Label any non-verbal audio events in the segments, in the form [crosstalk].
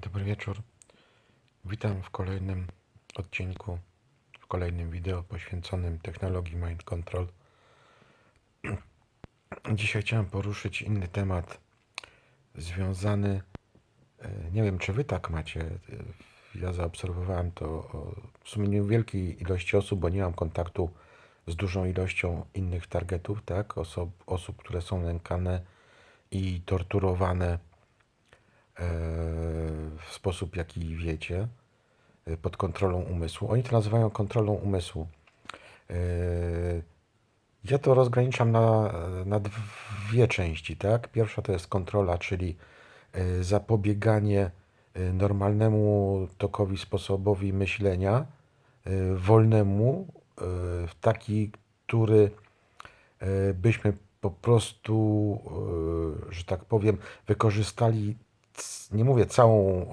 Dobry wieczór. Witam w kolejnym odcinku, w kolejnym wideo poświęconym technologii Mind Control. [clears throat] Dzisiaj chciałem poruszyć inny temat związany, e, nie wiem czy wy tak macie, e, ja zaobserwowałem to w sumie niewielkiej ilości osób, bo nie mam kontaktu z dużą ilością innych targetów, tak, osób, osób które są nękane i torturowane w sposób, jaki wiecie, e, pod kontrolą umysłu. Oni to nazywają kontrolą umysłu. E, Ja to rozgraniczam na, na dwie części, tak? Pierwsza to jest kontrola, czyli e, zapobieganie e, normalnemu tokowi, sposobowi myślenia, e, wolnemu, e, w taki, który e, byśmy po prostu, e, że tak powiem, wykorzystali, nie mówię całą e,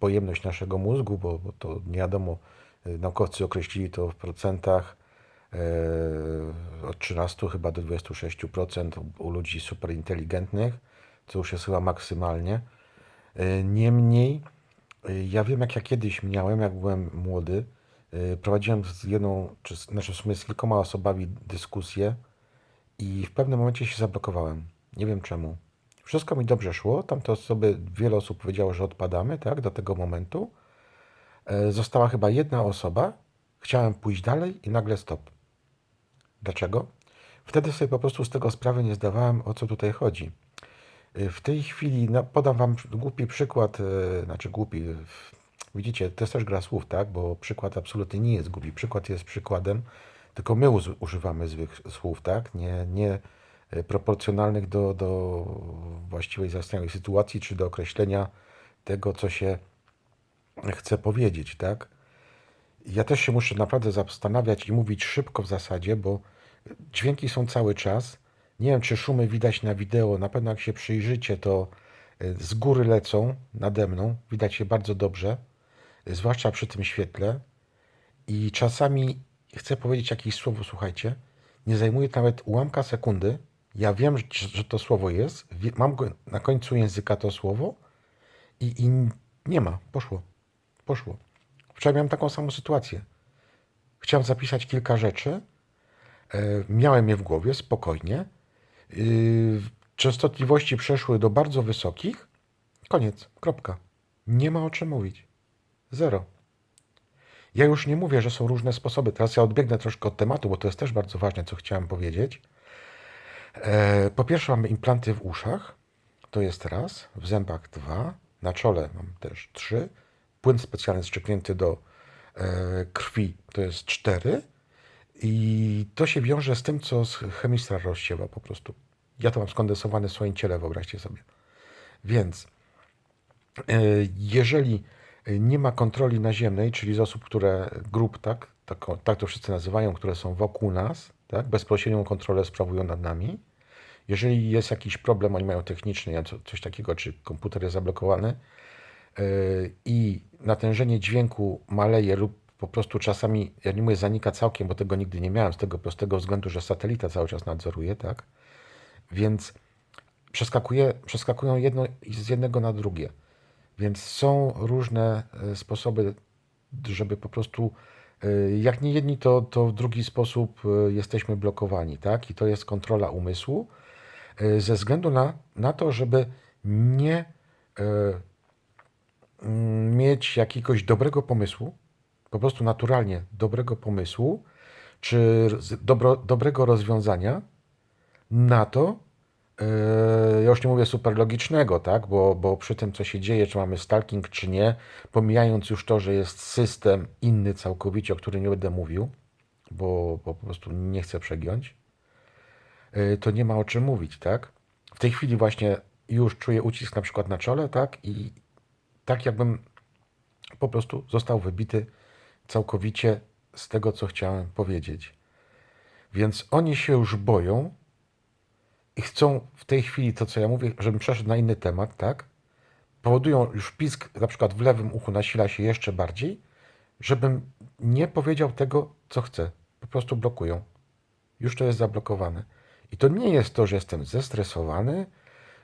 pojemność naszego mózgu, bo, bo to nie wiadomo, e, naukowcy określili to w procentach e, od 13 chyba do 26% u ludzi superinteligentnych, co już jest chyba maksymalnie. Niemniej, ja wiem, jak ja kiedyś miałem, jak byłem młody, prowadziłem z jedną, czy znaczy w sumie z kilkoma osobami dyskusję i w pewnym momencie się zablokowałem. Nie wiem czemu. Wszystko mi dobrze szło. Tamte osoby, wiele osób powiedziało, że odpadamy, tak, do tego momentu. E, Została chyba jedna osoba. Chciałem pójść dalej i nagle stop. Dlaczego? Wtedy sobie po prostu z tego sprawy nie zdawałem, o co tutaj chodzi. Y, W tej chwili, no, podam Wam głupi przykład, e, znaczy głupi, e, widzicie, to jest też gra słów, tak? Bo przykład absolutnie nie jest głupi. Przykład jest przykładem, tylko my używamy złych słów, tak? Nie, nie e, proporcjonalnych do, do właściwej zaistniałej sytuacji, czy do określenia tego, co się chce powiedzieć, tak? Ja też się muszę naprawdę zastanawiać i mówić szybko w zasadzie, bo dźwięki są cały czas. Nie wiem, czy szumy widać na wideo. Na pewno jak się przyjrzycie, to e, z góry lecą nade mną. Widać je bardzo dobrze, e, zwłaszcza przy tym świetle. I czasami chcę powiedzieć jakieś słowo, słuchajcie, nie zajmuje nawet ułamka sekundy. Ja wiem, że, to słowo jest, mam na końcu języka to słowo i, i nie ma, poszło, poszło. Wczoraj miałem taką samą sytuację. Chciałem zapisać kilka rzeczy, e, miałem je w głowie spokojnie. Yy, częstotliwości przeszły do bardzo wysokich. Koniec, kropka. Nie ma o czym mówić. Zero. Ja już nie mówię, że są różne sposoby. Teraz ja odbiegnę troszkę od tematu, bo to jest też bardzo ważne, co chciałem powiedzieć. E, po pierwsze, mamy implanty w uszach. To jest raz. W zębach dwa. Na czole mam też trzy. Płyn specjalny strzyknięty do e, krwi to jest cztery. I to się wiąże z tym, co chemistra rozsiewa po prostu. Ja to mam skondensowane w swoim ciele, wyobraźcie sobie. Więc e, jeżeli nie ma kontroli naziemnej, czyli z osób, które, grup, tak, tak, tak to wszyscy nazywają, które są wokół nas, tak, bezpośrednią kontrolę sprawują nad nami. Jeżeli jest jakiś problem, oni mają techniczny, coś takiego, czy komputer jest zablokowany e, i natężenie dźwięku maleje lub po prostu czasami, ja nie mówię zanika całkiem, bo tego nigdy nie miałem, z tego prostego względu, że satelita cały czas nadzoruje, tak, więc przeskakuje, przeskakują jedno z jednego na drugie. Więc są różne e, sposoby, żeby po prostu, e, jak nie jedni, to, to w drugi sposób e, jesteśmy blokowani, tak? I to jest kontrola umysłu, ze względu na, na to, żeby nie e, mm, mieć jakiegoś dobrego pomysłu, po prostu naturalnie dobrego pomysłu, czy dobro, dobrego rozwiązania na to, Yy, ja już nie mówię super logicznego, tak? Bo, bo przy tym, co się dzieje, czy mamy stalking, czy nie, pomijając już to, że jest system inny całkowicie, o którym nie będę mówił, bo, bo po prostu nie chcę przegiąć, to nie ma o czym mówić, tak? W tej chwili właśnie już czuję ucisk na przykład na czole, tak? I tak jakbym po prostu został wybity całkowicie z tego, co chciałem powiedzieć. Więc oni się już boją, i chcą w tej chwili to, co ja mówię, żebym przeszedł na inny temat, tak? Powodują już pisk, na przykład w lewym uchu nasila się jeszcze bardziej, żebym nie powiedział tego, co chcę. Po prostu blokują. Już to jest zablokowane. I to nie jest to, że jestem zestresowany,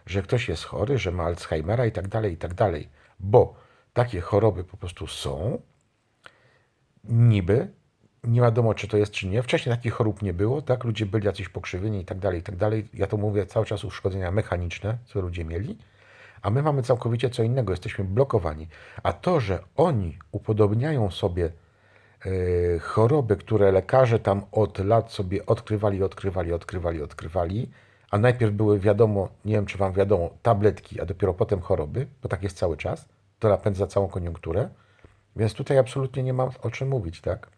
że ktoś jest chory, że ma Alzheimera i tak dalej, i tak dalej. Bo takie choroby po prostu są. Niby nie wiadomo, czy to jest, czy nie. Wcześniej takich chorób nie było, tak? Ludzie byli jacyś pokrzywieni i tak dalej, i tak dalej. Ja to mówię cały czas uszkodzenia mechaniczne, co ludzie mieli. A my mamy całkowicie co innego, jesteśmy blokowani. A to, że oni upodobniają sobie choroby, które lekarze tam od lat sobie odkrywali, odkrywali, odkrywali, odkrywali, a najpierw były wiadomo, nie wiem czy wam wiadomo, tabletki, a dopiero potem choroby, bo tak jest cały czas, to napędza całą koniunkturę, więc tutaj absolutnie nie mam o czym mówić, tak?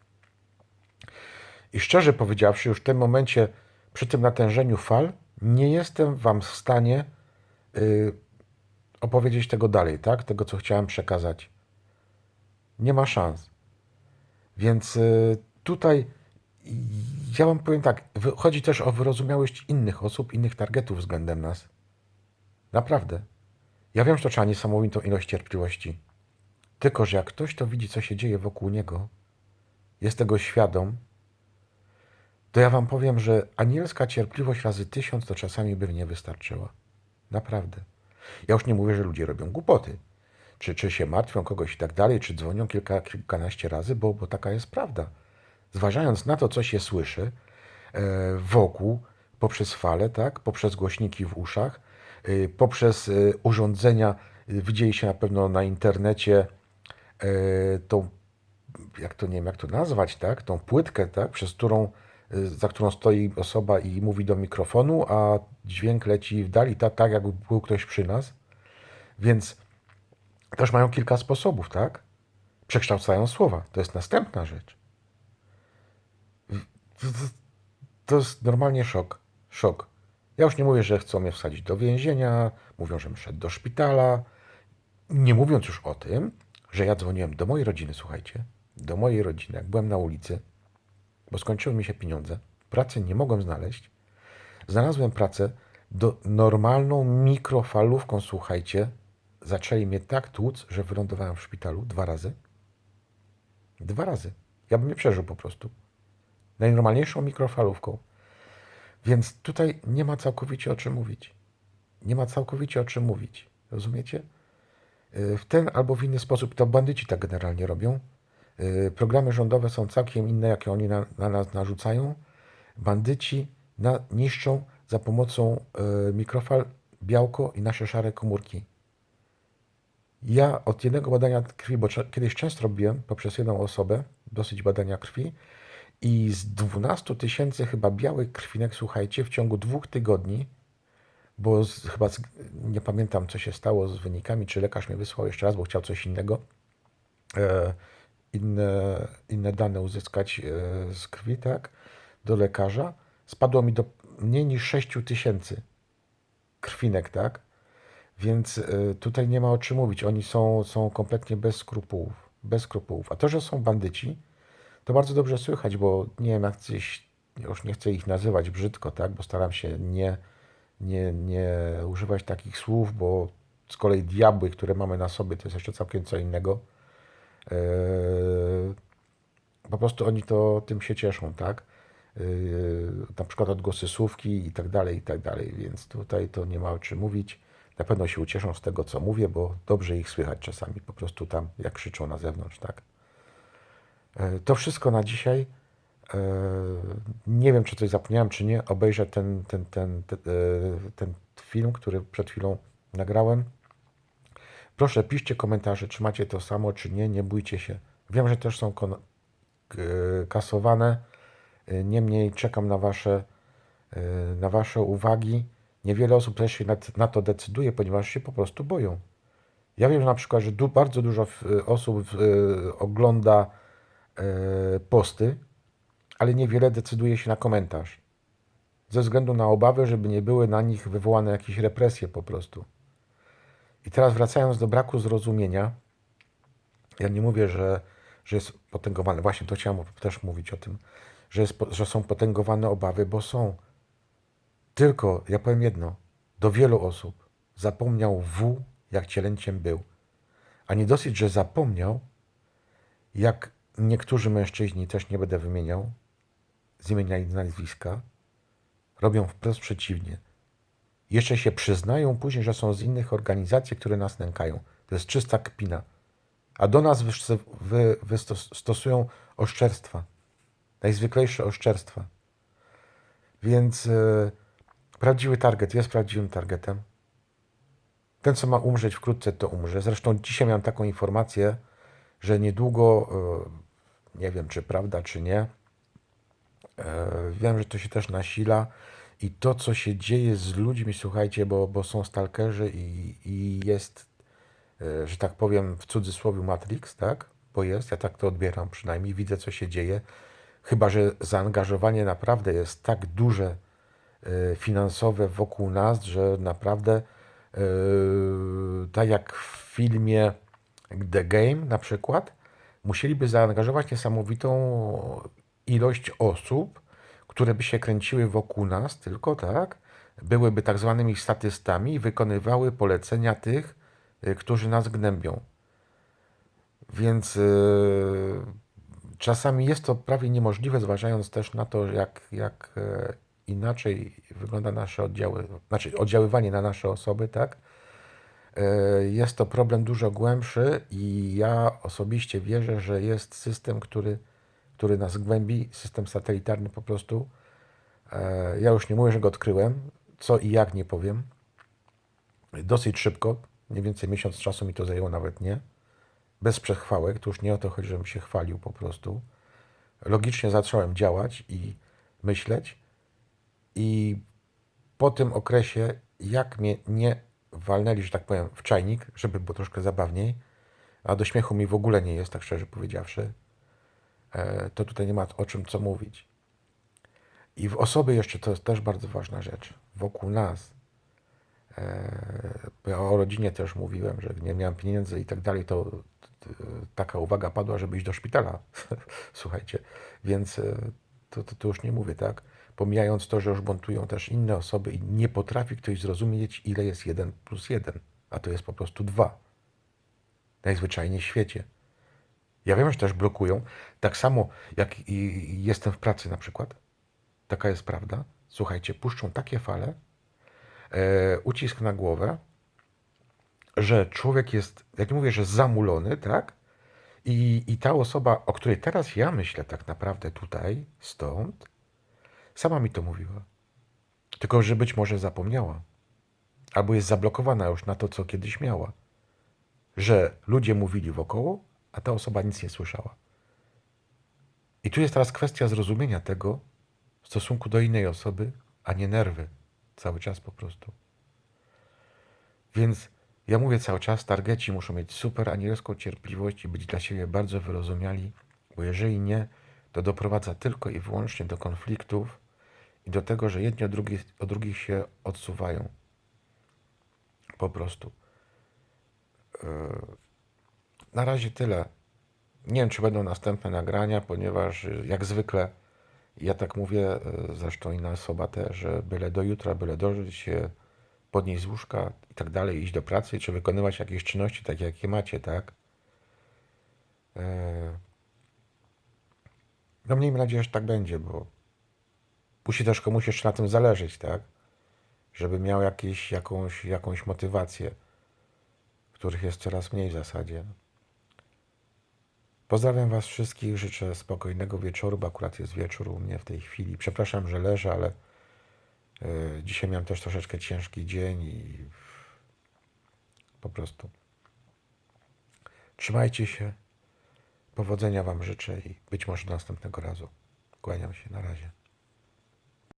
I szczerze powiedziawszy, już w tym momencie, przy tym natężeniu fal, nie jestem wam w stanie y, opowiedzieć tego dalej, tak? Tego, co chciałem przekazać. Nie ma szans. Więc y, tutaj ja wam powiem tak, chodzi też o wyrozumiałość innych osób, innych targetów względem nas. Naprawdę. Ja wiem, że to trzeba niesamowitą ilość cierpliwości. Tylko, że jak ktoś to widzi, co się dzieje wokół niego, jest tego świadom, to ja wam powiem, że anielska cierpliwość razy tysiąc to czasami by nie wystarczyła. Naprawdę. Ja już nie mówię, że ludzie robią głupoty. Czy, czy się martwią kogoś i tak dalej, czy dzwonią kilka, kilkanaście razy, bo, bo taka jest prawda. Zważając na to, co się słyszy e, wokół, poprzez fale, tak, poprzez głośniki w uszach, e, poprzez e, urządzenia, widzieliście na pewno na internecie tą jak to nie wiem, jak to nazwać, tak? Tą płytkę, tak? Przez którą, za którą stoi osoba i mówi do mikrofonu, a dźwięk leci w dali, tak, tak jakby był ktoś przy nas. Więc też mają kilka sposobów, tak? Przekształcają słowa. To jest następna rzecz. To jest normalnie szok. Szok. Ja już nie mówię, że chcą mnie wsadzić do więzienia, mówią, że szedł do szpitala. Nie mówiąc już o tym, że ja dzwoniłem do mojej rodziny, słuchajcie, do mojej rodziny, jak byłem na ulicy, bo skończyły mi się pieniądze, pracy nie mogłem znaleźć. Znalazłem pracę do normalną mikrofalówką, słuchajcie. Zaczęli mnie tak tłuc, że wylądowałem w szpitalu dwa razy. Dwa razy. Ja bym nie przeżył po prostu. Najnormalniejszą mikrofalówką. Więc tutaj nie ma całkowicie o czym mówić. Nie ma całkowicie o czym mówić. Rozumiecie? Y, W ten albo w inny sposób to bandyci tak generalnie robią. Y, Programy rządowe są całkiem inne, jakie oni na, na nas narzucają. Bandyci na, niszczą za pomocą y, mikrofal białko i nasze szare komórki. Ja od jednego badania krwi, bo kiedyś często robiłem poprzez jedną osobę dosyć badania krwi i z 12 tysięcy chyba białych krwinek, słuchajcie, w ciągu dwóch tygodni, bo z, chyba z, nie pamiętam co się stało z wynikami, czy lekarz mnie wysłał jeszcze raz, bo chciał coś innego, e, inne, inne dane uzyskać e, z krwi, tak, do lekarza, spadło mi do mniej niż 6 tysięcy krwinek, tak? Więc y, tutaj nie ma o czym mówić. Oni są, są kompletnie bez skrupułów. Bez skrupułów. A to, że są bandyci, to bardzo dobrze słychać, bo nie wiem, jak już nie chcę ich nazywać brzydko, tak? Bo staram się nie, nie, nie używać takich słów, bo z kolei diabły, które mamy na sobie, to jest jeszcze całkiem co innego. Yy, po prostu oni to tym się cieszą, tak? Yy, na przykład odgłosy słówki i tak dalej, i tak dalej, więc tutaj to nie ma o czym mówić. Na pewno się ucieszą z tego, co mówię, bo dobrze ich słychać czasami, po prostu tam, jak krzyczą na zewnątrz, tak? Yy, To wszystko na dzisiaj. Yy, Nie wiem, czy coś zapomniałem, czy nie. Obejrzę ten, ten, ten, ten, yy, ten film, który przed chwilą nagrałem. Proszę, piszcie komentarze, czy macie to samo, czy nie. Nie bójcie się. Wiem, że też są kasowane. Niemniej czekam na Wasze, na wasze uwagi. Niewiele osób też się na, to decyduje, ponieważ się po prostu boją. Ja wiem że na przykład, że du, bardzo dużo w- osób y, ogląda y, posty, ale niewiele decyduje się na komentarz. Ze względu na obawy, żeby nie były na nich wywołane jakieś represje po prostu. I teraz wracając do braku zrozumienia, ja nie mówię, że, że jest potęgowane, właśnie to chciałem też mówić o tym, że, jest, że są potęgowane obawy, bo są. Tylko, ja powiem jedno, do wielu osób zapomniał W, jak cielęciem był. A nie dosyć, że zapomniał, jak niektórzy mężczyźni, też nie będę wymieniał, z imienia i nazwiska, robią wprost przeciwnie. Jeszcze się przyznają później, że są z innych organizacji, które nas nękają. To jest czysta kpina. A do nas wystos- wy, stosują oszczerstwa. Najzwyklejsze oszczerstwa. Więc e, prawdziwy target jest prawdziwym targetem. Ten, co ma umrzeć wkrótce, to umrze. Zresztą dzisiaj miałem taką informację, że niedługo, e, nie wiem czy prawda, czy nie, e, wiem, że to się też nasila i to, co się dzieje z ludźmi, słuchajcie, bo, bo są stalkerzy i, i jest, e, że tak powiem, w cudzysłowie Matrix, tak? Bo jest, ja tak to odbieram przynajmniej, widzę, co się dzieje. Chyba, że zaangażowanie naprawdę jest tak duże finansowe wokół nas, że naprawdę e, tak jak w filmie The Game na przykład, musieliby zaangażować niesamowitą ilość osób, które by się kręciły wokół nas tylko, tak? Byłyby tak zwanymi statystami i wykonywały polecenia tych, y, którzy nas gnębią. Więc czasami jest to prawie niemożliwe, zważając też na to, jak, jak inaczej wygląda nasze oddziały, znaczy oddziaływanie na nasze osoby, tak? E, Jest to problem dużo głębszy i ja osobiście wierzę, że jest system, który, który nas głębi, system satelitarny po prostu. E, Ja już nie mówię, że go odkryłem, co i jak nie powiem. Dosyć szybko, mniej więcej miesiąc czasu mi to zajęło, nawet nie. Bez przechwałek, to już nie o to chodzi, żebym się chwalił po prostu. Logicznie zacząłem działać i myśleć i po tym okresie, jak mnie nie walnęli, że tak powiem, w czajnik, żeby było troszkę zabawniej, a do śmiechu mi w ogóle nie jest, tak szczerze powiedziawszy, e, to tutaj nie ma o czym co mówić. I w osoby jeszcze to jest też bardzo ważna rzecz. Wokół nas. e, Ja o rodzinie też mówiłem, że nie miałem pieniędzy i tak dalej, to taka uwaga padła, żeby iść do szpitala. [laughs] Słuchajcie, więc e, to, to, to już nie mówię, tak? Pomijając to, że już buntują też inne osoby i nie potrafi ktoś zrozumieć, ile jest 1 plus 1, a to jest po prostu 2. Najzwyczajniej w świecie. Ja wiem, że też blokują. Tak samo jak i jestem w pracy na przykład. Taka jest prawda. Słuchajcie, puszczą takie fale, e, ucisk na głowę, że człowiek jest, jak mówię, że zamulony, tak? I, I ta osoba, o której teraz ja myślę tak naprawdę tutaj, stąd, sama mi to mówiła. Tylko, że być może zapomniała. Albo jest zablokowana już na to, co kiedyś miała. Że ludzie mówili wokoło, a ta osoba nic nie słyszała. I tu jest teraz kwestia zrozumienia tego w stosunku do innej osoby, a nie nerwy. Cały czas po prostu. Więc ja mówię cały czas, targeci muszą mieć super anielską cierpliwość i być dla siebie bardzo wyrozumiali, bo jeżeli nie, to doprowadza tylko i wyłącznie do konfliktów i do tego, że jedni od drugich, od drugich się odsuwają. Po prostu. Yy, Na razie tyle. Nie wiem, czy będą następne nagrania, ponieważ y, jak zwykle, ja tak mówię, y, zresztą inna osoba też, że byle do jutra, byle dożyć się, podnieść z łóżka i tak dalej, iść do pracy, czy wykonywać jakieś czynności takie, jakie macie, tak? E, No miejmy nadzieję, że tak będzie, bo musi też komuś jeszcze na tym zależeć, tak? Żeby miał jakieś, jakąś, jakąś motywację, których jest coraz mniej w zasadzie. Pozdrawiam Was wszystkich, życzę spokojnego wieczoru, bo akurat jest wieczór u mnie w tej chwili. Przepraszam, że leżę, ale e, dzisiaj miałem też troszeczkę ciężki dzień i po prostu. Trzymajcie się, powodzenia Wam życzę i być może do następnego razu. Kłaniam się, na razie.